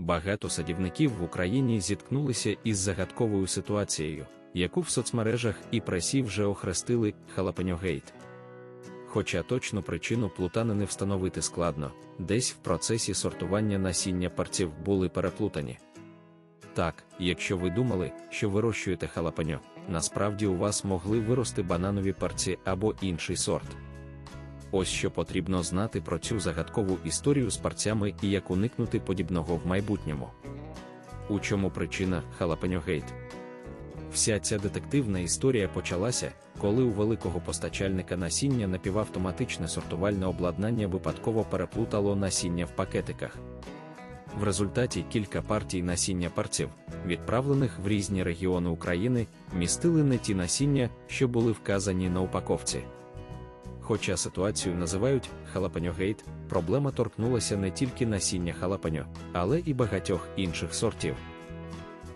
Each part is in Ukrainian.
Багато садівників в Україні зіткнулися із загадковою ситуацією, яку в соцмережах і пресі вже охрестили халапеньогейт. Хоча точну причину плутанини встановити складно, десь в процесі сортування насіння парців були переплутані. Так, якщо ви думали, що вирощуєте халапеньо, насправді у вас могли вирости бананові парці або інший сорт. Ось що потрібно знати про цю загадкову історію з парцями і як уникнути подібного в майбутньому. У чому причина халапеньогейт? Вся ця детективна історія почалася, коли у великого постачальника насіння напівавтоматичне сортувальне обладнання випадково переплутало насіння в пакетиках. В результаті кілька партій насіння парців, відправлених в різні регіони України, містили не ті насіння, що були вказані на упаковці. Хоча ситуацію називають халапеньогейт, проблема торкнулася не тільки насіння халапеньо, але і багатьох інших сортів.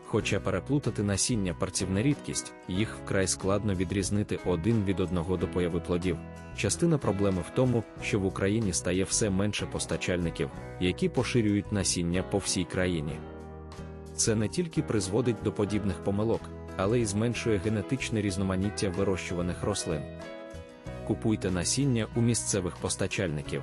Хоча переплутати насіння парців не рідкість, їх вкрай складно відрізнити один від одного до появи плодів. Частина проблеми в тому, що в Україні стає все менше постачальників, які поширюють насіння по всій країні. Це не тільки призводить до подібних помилок, але й зменшує генетичне різноманіття вирощуваних рослин. Купуйте насіння у місцевих постачальників.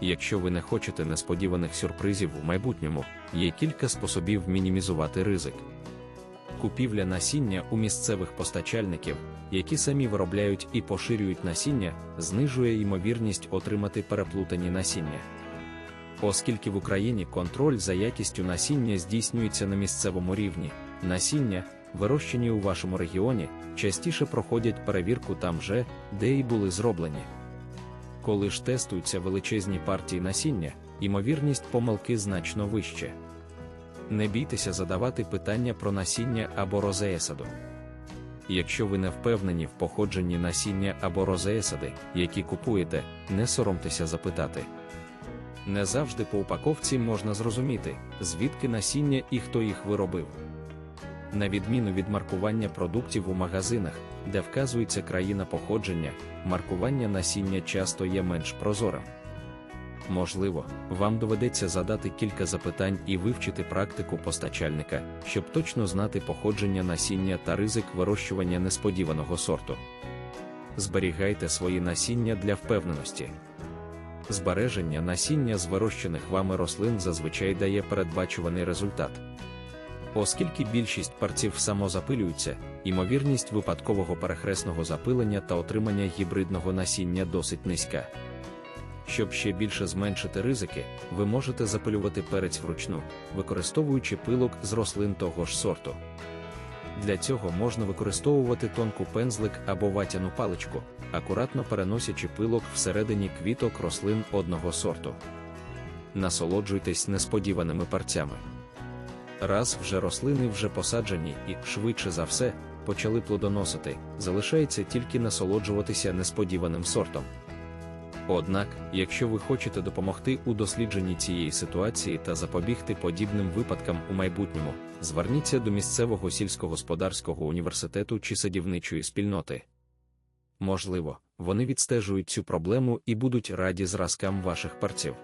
Якщо ви не хочете несподіваних сюрпризів у майбутньому, є кілька способів мінімізувати ризик. Купівля насіння у місцевих постачальників, які самі виробляють і поширюють насіння, знижує ймовірність отримати переплутані насіння. Оскільки в Україні контроль за якістю насіння здійснюється на місцевому рівні, насіння, вирощені у вашому регіоні, частіше проходять перевірку там же, де й були зроблені. Коли ж тестуються величезні партії насіння, ймовірність помилки значно вища. Не бійтеся задавати питання про насіння або розеесаду. Якщо ви не впевнені в походженні насіння або розеесади, які купуєте, не соромтеся запитати. Не завжди по упаковці можна зрозуміти, звідки насіння і хто їх виробив. На відміну від маркування продуктів у магазинах, де вказується країна походження, маркування насіння часто є менш прозорим. Можливо, вам доведеться задати кілька запитань і вивчити практику постачальника, щоб точно знати походження насіння та ризик вирощування несподіваного сорту. Зберігайте свої насіння для впевненості. Збереження насіння з вирощених вами рослин зазвичай дає передбачуваний результат. Оскільки більшість парців самозапилюються, ймовірність випадкового перехресного запилення та отримання гібридного насіння досить низька. Щоб ще більше зменшити ризики, ви можете запилювати перець вручну, використовуючи пилок з рослин того ж сорту. Для цього можна використовувати тонку пензлик або ватяну паличку, акуратно переносячи пилок всередині квіток рослин одного сорту. Насолоджуйтесь несподіваними парцями. Раз вже рослини вже посаджені і, швидше за все, почали плодоносити, залишається тільки насолоджуватися несподіваним сортом. Однак, якщо ви хочете допомогти у дослідженні цієї ситуації та запобігти подібним випадкам у майбутньому, зверніться до місцевого сільськогосподарського університету чи садівничої спільноти. Можливо, вони відстежують цю проблему і будуть раді зразкам ваших парців.